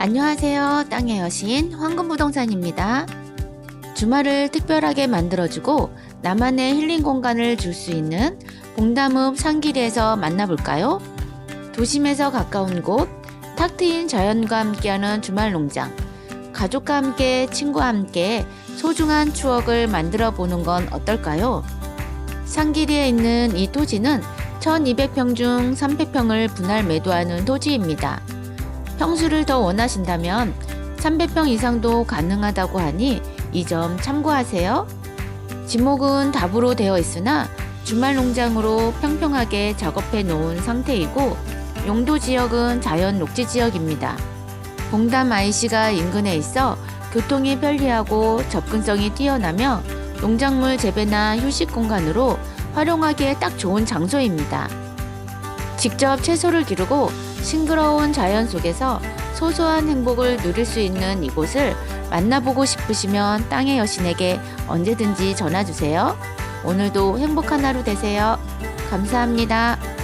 안녕하세요. 땅의 여신 황금부동산입니다. 주말을 특별하게 만들어주고 나만의 힐링 공간을 줄 수 있는 봉담읍 상길이에서 만나볼까요? 도심에서 가까운 곳, 탁 트인 자연과 함께하는 주말 농장, 가족과 함께 친구와 함께 소중한 추억을 만들어 보는 건 어떨까요? 상길이에 있는 이 토지는 1200평 중 300평을 분할 매도하는 토지입니다. 평수를 더 원하신다면 300평 이상도 가능하다고 하니 이 점 참고하세요. 지목은 답으로 되어 있으나 주말 농장으로 평평하게 작업해 놓은 상태이고 용도 지역은 자연 녹지 지역입니다. 봉담 IC가 인근에 있어 교통이 편리하고 접근성이 뛰어나며 농작물 재배나 휴식 공간으로 활용하기에 딱 좋은 장소입니다. 직접 채소를 기르고 싱그러운 자연 속에서 소소한 행복을 누릴 수 있는 이곳을 만나보고 싶으시면 땅의 여신에게 언제든지 전화 주세요. 오늘도 행복한 하루 되세요. 감사합니다.